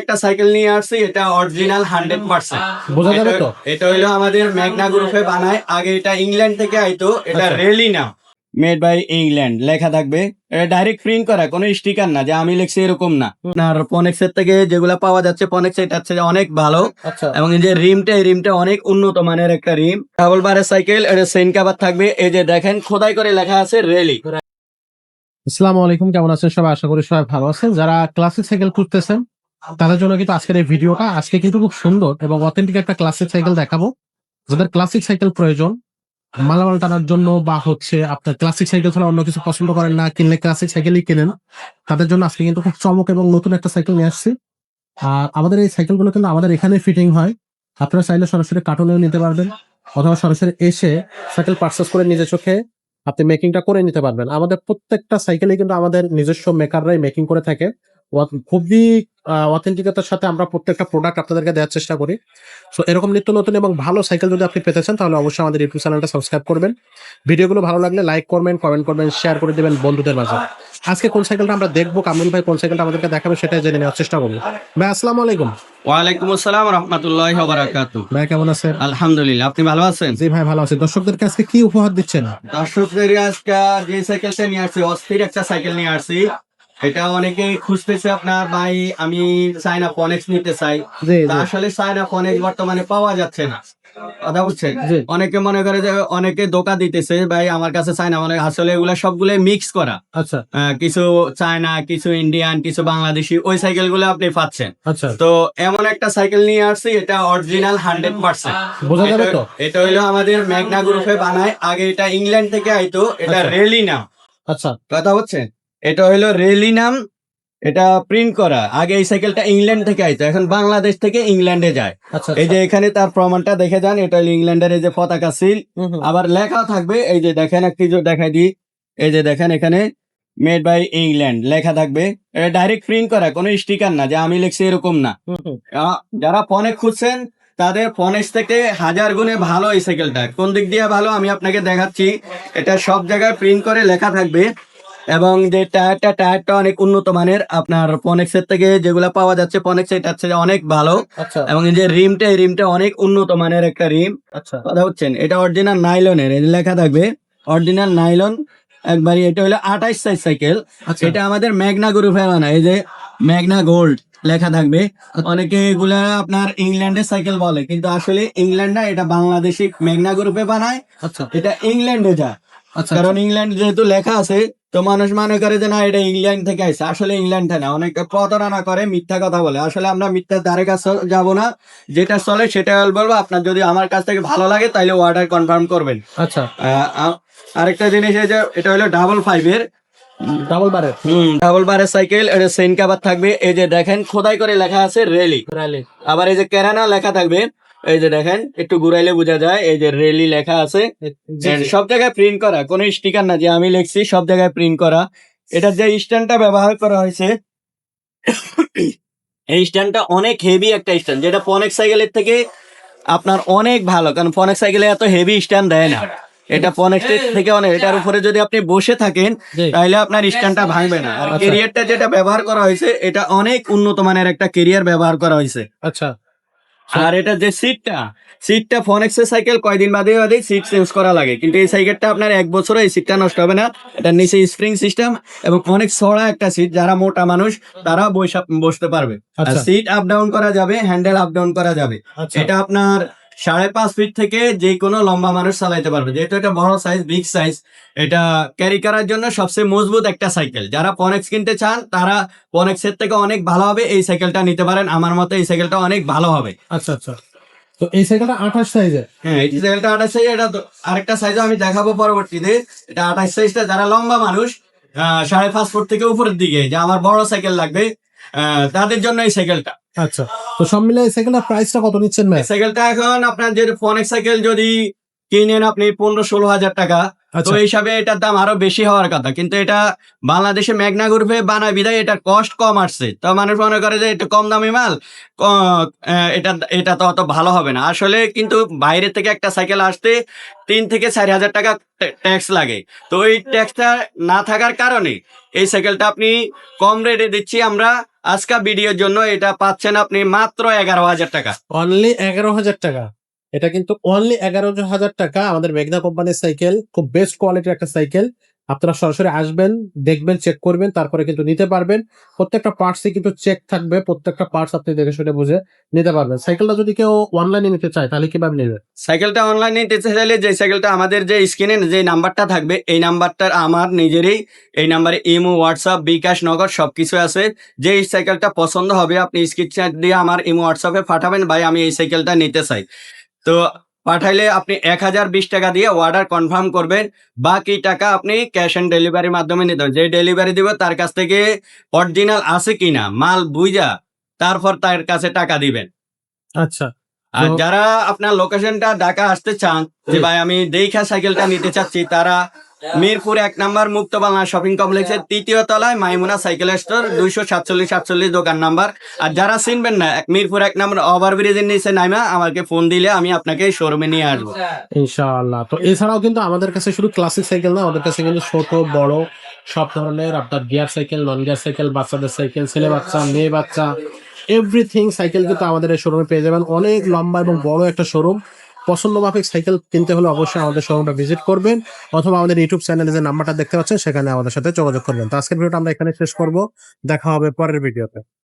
একটা সাইকেল নিয়ে আসছি এটা অরিজিনাল হান্ড্রেড পার্সেন্ট বোঝা যাবে তো? এটা হইল আমাদের ম্যাগনা গ্রুপে বানায়। আগে এটা ইংল্যান্ড থেকে আইতো এটা। রেলি না মেড বাই ইংল্যান্ড লেখা থাকবে। এটা ডাইরেক্ট প্রিন্ট করা কোনো স্টিকার না যে আমি লিখছি এরকম না। আর পনেক্সের থেকে যেগুলা পাওয়া যাচ্ছে পনেক্স এটা হচ্ছে অনেক ভালো। আচ্ছা। এবং এই যে রিমটা এই রিমটা অনেক উন্নত মানের একটা রিম। ডাবল বারের সাইকেল এটা সেন কাভার থাকবে। এই যে দেখেন খোদাই করে লেখা আছে রেলি আসসালামু আলাইকুম কেমন আছেন সবাই? আশা করি সবাই ভালো আছেন। যারা ক্লাসিক সাইকেল খুঁজতেছেন তাদের জন্য কিন্তু আজকের এই ভিডিওটা আজকে কিন্তু খুব সুন্দর এবং অথেন্টিক একটা ক্লাসিক সাইকেল দেখাবো। যাদের ক্লাসিক সাইকেল প্রয়োজন, মালামাল টানার জন্য বা হচ্ছে আপনার ক্লাসিক সাইকেল ছাড়া অন্য কিছু পছন্দ করেন না, কিনলে ক্লাসিক সাইকেলই কেনেন, তাদের জন্য আজকে কিন্তু খুব চমক এবং নতুন একটা সাইকেল নিয়ে আসছি। আর আমাদের এই সাইকেলগুলো কিন্তু আমাদের এখানে ফিটিং হয়। আপনারা চাইলে সরাসরি কার্টুনেও নিতে পারবেন, অথবা সরাসরি এসে সাইকেল পার্সেস করে নিজের চোখে আপনি মেকিংটা করে নিতে পারবেন। আমাদের প্রত্যেকটা সাইকেলে কিন্তু আমাদের নিজস্ব মেকাররাই মেকিং করে থাকে। খুবই অথেন্টিকতার সাথে আমরা প্রত্যেকটা প্রোডাক্ট আপনাদেরকে দেওয়ার চেষ্টা করি। সো এরকম নিত্য নতুন এবং ভালো সাইকেল যদি আপনি পেতে চান তাহলে অবশ্যই আমাদের ইউটিউব চ্যানেলটা সাবস্ক্রাইব করবেন। ভিডিওগুলো ভালো লাগলে লাইক করবেন কমেন্ট করবেন শেয়ার করে দেবেন বন্ধুদের মাঝে। আজকে কোন সাইকেলটা আমরা দেখব কামরুল ভাই কোন সাইকেলটা আমাদেরকে দেখাবে সেটাই জেনে নেওয়ার চেষ্টা করব। ভাই আসসালামু আলাইকুম। ওয়ালাইকুম আসসালাম রহমতুল্লাহ ভাই কেমন আছেন? আলহামদুলিল্লাহ আপনি ভালো আছেন? জি ভাই ভালো আছি। দর্শকদেরকে আজকে কি উপহার দিচ্ছেন? দর্শকদের আজকে যে সাইকেলটা নিয়ে আসছি অস্থির একটা সাইকেল নিয়ে আসছি। এটা অনেকেই খুঁজতেছে আপনার ভাই আমি চাইনা ফনেক্স নিতে চাই। আসলে চাইনা ফনেক্স বর্তমানে পাওয়া যাচ্ছে না। কথা বুঝছেন? অনেকে মনে করে যে অনেকে ধোকা দিতেছে ভাই আমার কাছে চাইনা মানে আসলে এগুলা সবগুলো মিক্স করা। আচ্ছা। কিছু চায়না কিছু ইন্ডিয়ান কিছু বাংলাদেশি ওই সাইকেলগুলো আপনি পাচ্ছেন। আচ্ছা। তো এমন একটা সাইকেল নিয়ে আসছি এটা অরিজিনাল হান্ড্রেড পার্সেন্ট বোঝা যাবে তো? এটা হইল আমাদের ম্যাগনা গ্রুপে বানায়। আগে এটা ইংল্যান্ড থেকে আইতো এটা আচ্ছা। রেলি নাম। আচ্ছা। কথা হচ্ছে এটা হইল রেলি নাম এটা প্রিন্ট করা। আগে এই সাইকেলটা ইংল্যান্ড থেকে আইতো এখন বাংলাদেশ থেকে ইংল্যান্ডে যায়। আচ্ছা এই যে এখানে তার প্রমাণটা দেখে যান এটা হলো ইংল্যান্ডের এই যে পতাকা সিল। আবার লেখাও থাকবে এই যে দেখেন একটি যে দেখাই দিই। এই যে দেখেন এখানে মেড বাই ইংল্যান্ড লেখা থাকবে। এটা ডাইরেক্ট প্রিন্ট করা কোনো স্টিকার না যে আমি লিখছি এরকম না। যারা ফোনে খুঁজছেন তাদের ফোনের থেকে হাজার গুণে ভালো এই সাইকেলটা কোন দিক দিয়ে ভালো আমি আপনাকে দেখাচ্ছি। এটা সব জায়গায় প্রিন্ট করে লেখা থাকবে। এবং যে টায়ারটা টায়ারটা অনেক উন্নত মানের। আপনার পনেক্সের থেকে যেগুলো পাওয়া যাচ্ছে পনেক্স এটা হচ্ছে অনেক ভালো। আচ্ছা। এবং এই যে রিমটা এই রিমটা অনেক উন্নত মানের একটা রিম। আচ্ছা। কথা হচ্ছেন এটা অরিজিনাল নাইলনের লেখা থাকবে অরিজিনাল নাইলন একবারই এটা হলো আঠাইশ সাইজ সাইকেল আচ্ছা। এটা আমাদের ম্যাগনা গ্রুপে বানা এই যে ম্যাগনা গোল্ড লেখা থাকবে। অনেকে এগুলা আপনার ইংল্যান্ডের সাইকেল বলে কিন্তু আসলে ইংল্যান্ড না এটা বাংলাদেশি ম্যাগনা গ্রুপে বানায়। আচ্ছা। এটা ইংল্যান্ডে যায়। আচ্ছা কারণ ইংল্যান্ড যেহেতু লেখা আছে তো মানুষ মনে করে যে না এটা ইংল্যান্ড থেকে আসছে আসলে ইংল্যান্ড থেকে না অনেকে প্রতারণা করে মিথ্যা কথা বলে। আসলে আমরা মিথ্যা ধারে কাছে যাব না। যেটা চলে সেটা বলব। আপনার যদি আমার কাছ থেকে ভালো লাগে তাহলে অর্ডার কনফার্ম করবেন। আচ্ছা। আরেকটা জিনিস এই যে এটা হলো ডাবল ফাইভের ডাবল বারের হুম ডাবল বারের সাইকেল এটা সেন কাভার থাকবে। এই যে দেখেন খোদাই করে লেখা আছে রেলি র্যালি আবার এই যে কেরানা লেখা থাকবে। এই যে দেখেন একটু ঘুরাইলে বোঝা যায় এই যে রেলি লেখা আছে। সব জায়গায় প্রিন্ট করা কোনো স্টিকার না যে আমি লিখছি সব জায়গায় প্রিন্ট করা। এটার যে স্ট্যান্ডটা ব্যবহার করা হয়েছে এই স্ট্যান্ডটা অনেক হেভি একটা স্ট্যান্ড যেটা পনেক সাইকেলের থেকে আপনার অনেক ভালো কারণ পনেক সাইকেলে এত হেভি স্ট্যান্ড দেয় না। এটা পনেক থেকে অনেক এটার উপরে যদি আপনি বসে থাকেন তাহলে আপনার স্ট্যান্ডটা ভাঙবে না। আর। কেরিয়ারটা যেটা ব্যবহার করা হয়েছে এটা অনেক উন্নত মানের একটা কেরিয়ার ব্যবহার করা হয়েছে। আচ্ছা। আর এটা যে সিটটা সিটটা ফোন সাইকেল কয়দিন বাদে বাদে সিট চেঞ্জ করা লাগে। কিন্তু এই সাইকেলটা আপনার এক বছরে এই সিটটা নষ্ট হবে না। এটা নিচে স্প্রিং সিস্টেম এবং অনেক সড়া একটা সিট যারা মোটা মানুষ তারা বসে বসতে পারবে। সিট আপ ডাউন করা যাবে হ্যান্ডেল আপ ডাউন করা যাবে। আচ্ছা। এটা আপনার সাড়ে পাঁচ ফিট থেকে যে কোনো লম্বা মানুষ চালাইতে পারবে। যেহেতু এটা বড় সাইজ বিগ সাইজ এটা ক্যারি করার জন্য সবচেয়ে মজবুত একটা সাইকেল যারা পনেক্স কিনতে চান তারা পনেক্সের থেকে অনেক ভালো হবে। এই সাইকেলটা নিতে পারেন। আমার মতে এই সাইকেলটা অনেক ভালো হবে। আচ্ছা আচ্ছা। তো এই সাইকেলটা আঠাশ সাইজের হ্যাঁ এই সাইকেলটা আঠাশ সাইজ এটা আরেকটা সাইজও আমি দেখাবো পরবর্তীতে। এটা আঠাশ সাইজটা যারা লম্বা মানুষ আহ, সাড়ে পাঁচ ফুট থেকে উপরের দিকে যে আমার বড় সাইকেল লাগবে আহ, তাদের জন্য এই সাইকেলটা আচ্ছা তো সব মিলে সাইকেলটার প্রাইসটা কত নিচ্ছেন ভাই সাইকেলটা এখন আপনার যে ফোনেক সাইকেল যদি কিনেন আপনি পনেরো ষোলো হাজার টাকা তো আচ্ছা। হিসাবে এটার দাম আরও বেশি হওয়ার কথা। কিন্তু এটা বাংলাদেশে মেঘনা গ্রুপে বানায় বিদায় এটার কস্ট কম আসছে। তো মানুষ মনে করে যে এটা কম দামি মাল এটা এটা তো অত ভালো হবে না। আসলে কিন্তু বাইরে থেকে একটা সাইকেল আসতে তিন থেকে চার হাজার টাকা ট্যাক্স লাগে। তো এই ট্যাক্সটা না থাকার কারণে এই সাইকেলটা আপনি কম রেটে দিচ্ছি আমরা আজকা ভিডিওর জন্য এটা পাচ্ছেন আপনি মাত্র এগারো হাজার টাকা। অনলি এগারো হাজার টাকা। এটা কিন্তু অনলি এগারো হাজার টাকা। আমাদের মেঘনা কোম্পানির সাইকেল খুব বেস্ট কোয়ালিটির একটা সাইকেল আপনারা সরাসরি আসবেন, দেখবেন চেক করবেন, তারপরে কিন্তু নিতে পারবেন। প্রত্যেকটা পার্টসই কিন্তু চেক থাকবে, প্রত্যেকটা পার্টস আপনি দেখে শুনে বুঝে নিতে পারবেন। সাইকেলটা যদি কেউ অনলাইনে নিতে চায়, তাহলে কীভাবে নেবে? সাইকেলটা অনলাইনে নিতে চাইলে যে সাইকেলটা আমাদের যে স্ক্রিনে যে নাম্বারটা থাকবে, এই নাম্বারটা আমার নিজেরই, এই নাম্বারে ইমো হোয়াটসঅ্যাপ বিকাশ নগর সব কিছু আছে। যে এই সাইকেলটা পছন্দ হবে, আপনি স্ক্রিনশট দিয়ে আমার ইমো হোয়াটসঅ্যাপে পাঠাবেন, ভাই, আমি এই সাইকেলটা নিতে চাই। তো পাঠাইলে আপনি এক হাজার বিশ টাকা দিয়ে অর্ডার কনফার্ম করবেন। বাকি টাকা আপনি ক্যাশ অন ডেলিভারির মাধ্যমে নিতে যে ডেলিভারি দিব তার কাছ থেকে অরিজিনাল আছে কিনা মাল বুঝা তারপর তার কাছে টাকা দিবেন। আচ্ছা। আর যারা আপনার লোকেশনটা ঢাকা আসতে চান যে ভাই আমি দেখা সাইকেলটা নিতে চাচ্ছি তারা মিরপুর এক নাম্বার মুক্ত বাংলা শপিং কমপ্লেক্সের তৃতীয় তলায় মাইমুনা সাইকেল স্টোর দুইশো সাতচল্লিশ সাতচল্লিশ দোকান নাম্বার। আর যারা চিনবেন না এক- মিরপুর এক নাম্বার ওভারব্রিজের নিচে নাইমা আমাকে ফোন দিলে আমি আপনাকে শোরুমে নিয়ে আসব। ইনশাআল্লাহ। তো এছাড়াও কিন্তু আমাদের কাছে শুধু ক্লাসিক সাইকেল না আমাদের কাছে কিন্তু ছোট বড় সব ধরনের আপনার gear cycle non gear cycle বাচ্চাদের সাইকেল ছেলে বাচ্চা মেয়ে বাচ্চা এভরিথিং সাইকেল কিন্তু আমাদের এই শোরুমে পেয়ে যাবেন। অনেক লম্বা এবং বড় একটা শোরুম পছন্দ মাফিক সাইকেল কিনতে হলে অবশ্যই আমাদের শোরুমটা ভিজিট করবেন অথবা আমাদের ইউটিউব চ্যানেলে যে নাম্বারটা দেখতে পাচ্ছেন, সেখানে আমাদের সাথে যোগাযোগ করবেন। তো আজকের ভিডিওটা আমরা এখানে শেষ করব। দেখা হবে পরের ভিডিওতে।